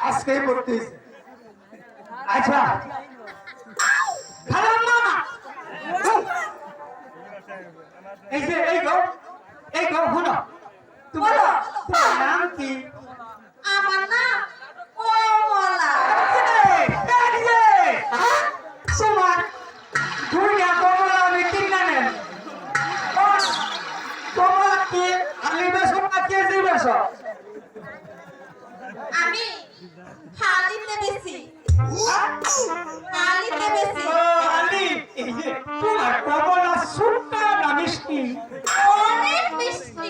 আজকেই হয়েছে আচ্ছা। এই যে এই গো এই গো শুনো। তোমার তোমার নাম কি? আমার না কমলা এই, এই যে, তোমার দুনিয়া কমলা আমি কিনা নেন কমলা কি আমি বেশ না বেশ আমি হালিতে বেশি হালিতে বেশি আলি এই যে তোমার কমলা সুট্টা মিষ্টি। অনেক মিষ্টি।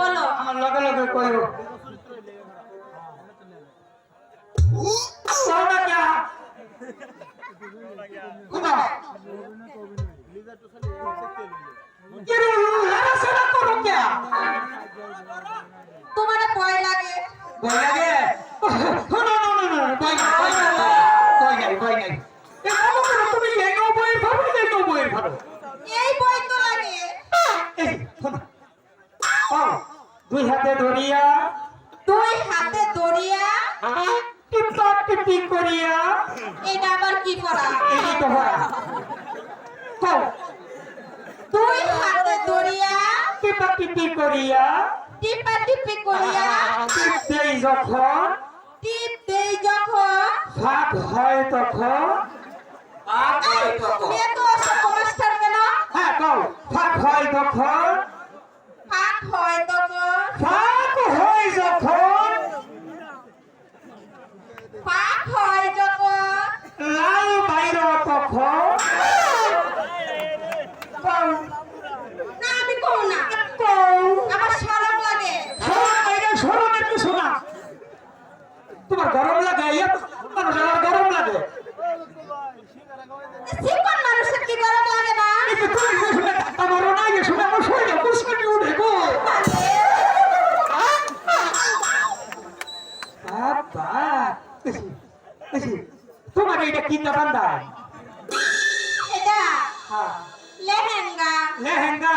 বলো। আমার লগে লগে কইও। সোনা কে? কুবা তোমার ভয় লাগে। ভয় লাগে? টিপা টিপি করিয়া? টিপা টিপি করিয়া টিপ দেই যখন? টিপ দেই যখন? ফাঁক হয় তখন? ফাঁক হয় তখন। মেয়ে তো মাস্টার কেন? হ্যাঁ কও। ফাঁক হয় তখন ফাঁক হয় তখন ফাঁক হয় যখন ফাঁক হয় যখন লাল বাইর তখন কও না আমি কম না কও আমার শরম লাগে শোনা বাইরে শোনা একটু শোনা তোমার গরম লাগে ইয়া মানুষ আমার গরম লাগে শিকন মানুষের কি গরম লাগে না এই যে তুমি যে শুনে ধাক্কা মারো না এই শুনে আমার শরীরে কুসকুনি উঠে গো বাবা তোমার এইটা কি বান্ধায় এটা হ্যাঁ লেহেঙ্গা লেহেঙ্গা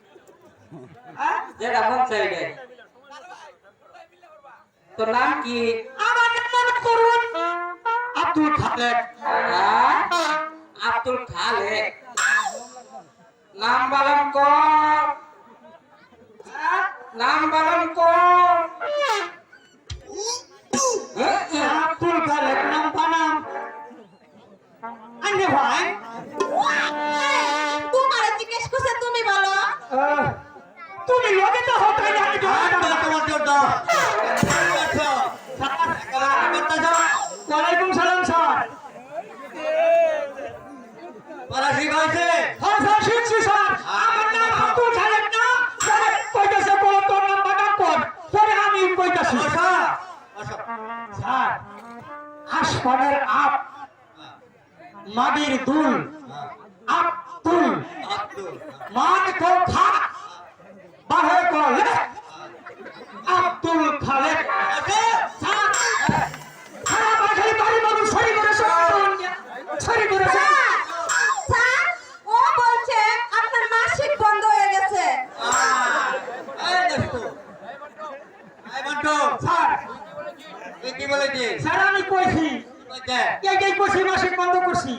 যেটা মন চাই দে। তোর নাম কি? আমার নাম করুন। আব্দুল খালেক। হ্যাঁ? আব্দুল খালেক। নাম বালন কর। হ্যাঁ? নাম বালন কর। হ্যাঁ? আব্দুল খালেক নাম বানাম আনে ভাই। তোমার জিজ্ঞেস করছে তুমি বলো। তুমি লগে তো হতে না কি ওয়ালাইকুম সালাম স্যার। পড়াশি ভাইছে হ্যাঁ স্যার। শুনছি স্যার আমার নাম হাতু ছাড়েন না স্যার কইতাছে বল তোর নাম বাগা কর পরে আমি কইতাছি। স্যার স্যার আসমানের আপ মাটির দুল আব্দুল। মান কো খাক বাহে কলে আব্দুল খালেক স্যার সারা বাড়ি বাড়ি মানুষ সরি করে সরি করে স্যার, স্যার, ও বলছে আপনার মাসিক বন্ধ হয়ে গেছে স্যার কি বলেছি স্যার আমি কইছি এই এই কইছি মাসিক বন্ধ করছি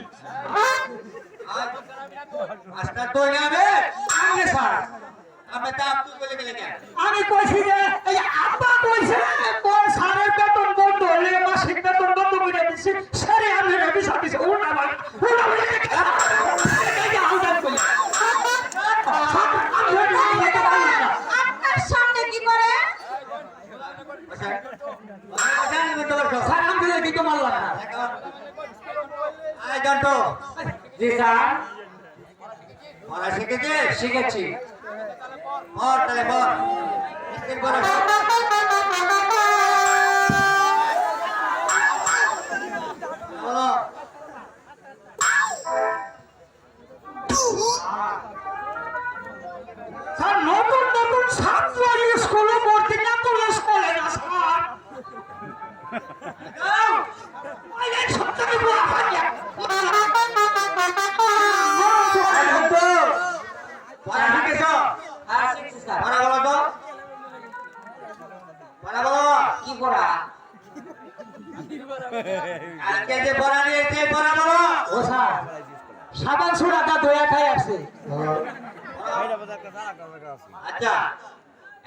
মাস্টার তো যাবে আরে স্যার আমি কইছি যে এই আব্বা কইছে তোর স্যারের বেতন বন্ধ হলে মাসিক বেতন বন্ধ করে দিছি স্যারে আমি রে বিষয় দিছি ভাই ও ভাই শিখেছি পড় তাহলে বলো। স্যার নতুন নতুন ছাত্র স্কুলে ভর্তি না তো স্কুলে না স্যার এই এই সত্যি বলা হয় আই জন্টু পড়া শিখেছ আর শিখছি স্যার পড়া বলো তো পড়া বলো কি পড়া আজকে যে পড়া নিয়েছে পড়া বলো ও স্যার সাবান সুরাটা দয়া খাই আসছে আচ্ছা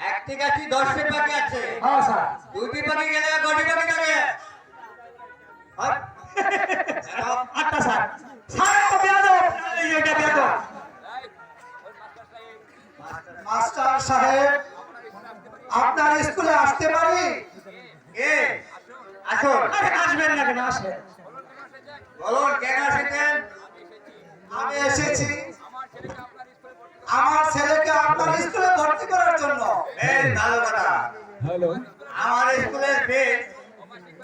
একটি গাছি দশটি পাখি আছে। হ্যাঁ স্যার। দুটি পাখি গেলে কটি পাখি থাকে? আচ্ছা স্যার। স্যার তো বেয়াদ এইটা বেয়াদ মাস্টার সাহেব আপনার স্কুলে আসতে পারি? আসুন। আসবেন না কেন? আসে বলুন কেন এসেছেন আমি এসেছি আমার ছেলেকে আপনার স্কুলে ভর্তি করার জন্য। বেশ ভালো কথা। হ্যালো। আমার স্কুলের ফিস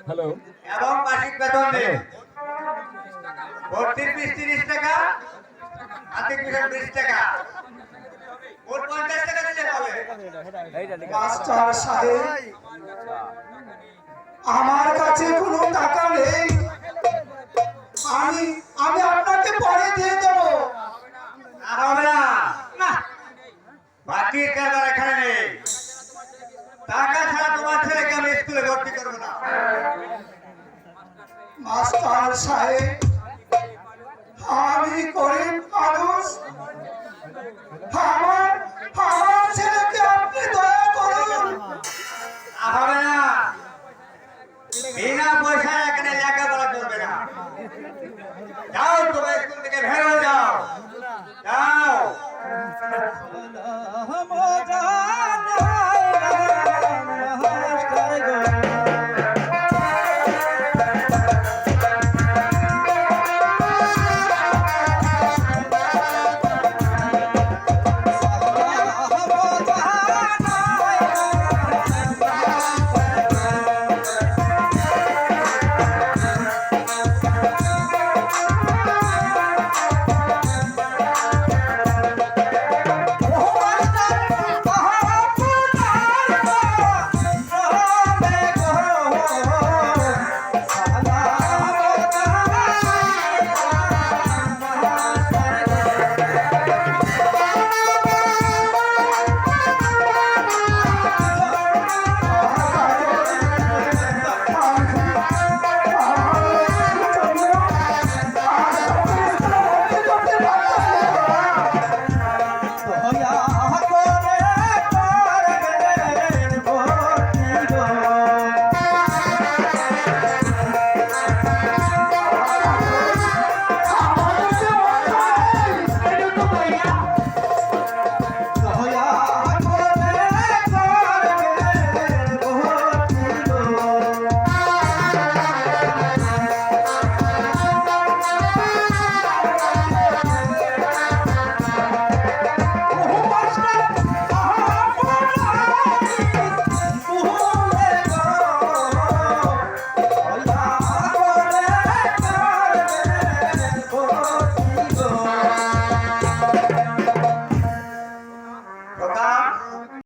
হ্যালো। এবং মাসিক বেতন নেই ভর্তির ফিস তিরিশ টাকা আর্থিক ফিসের বিশ টাকা। মোট পঞ্চাশ টাকা দিলে হবে। মাস্টার সাহেব আমার কাছে কোনো টাকা নেই। আমি আমি আপনাকে পরে দিয়ে দেবো। না হবে না। না। বাকির কারবার এখানে নেই? টাকা ছাড়া তোমার ছেলেকে আমি স্কুলে ভর্তি করব না। মাস্টার সাহেব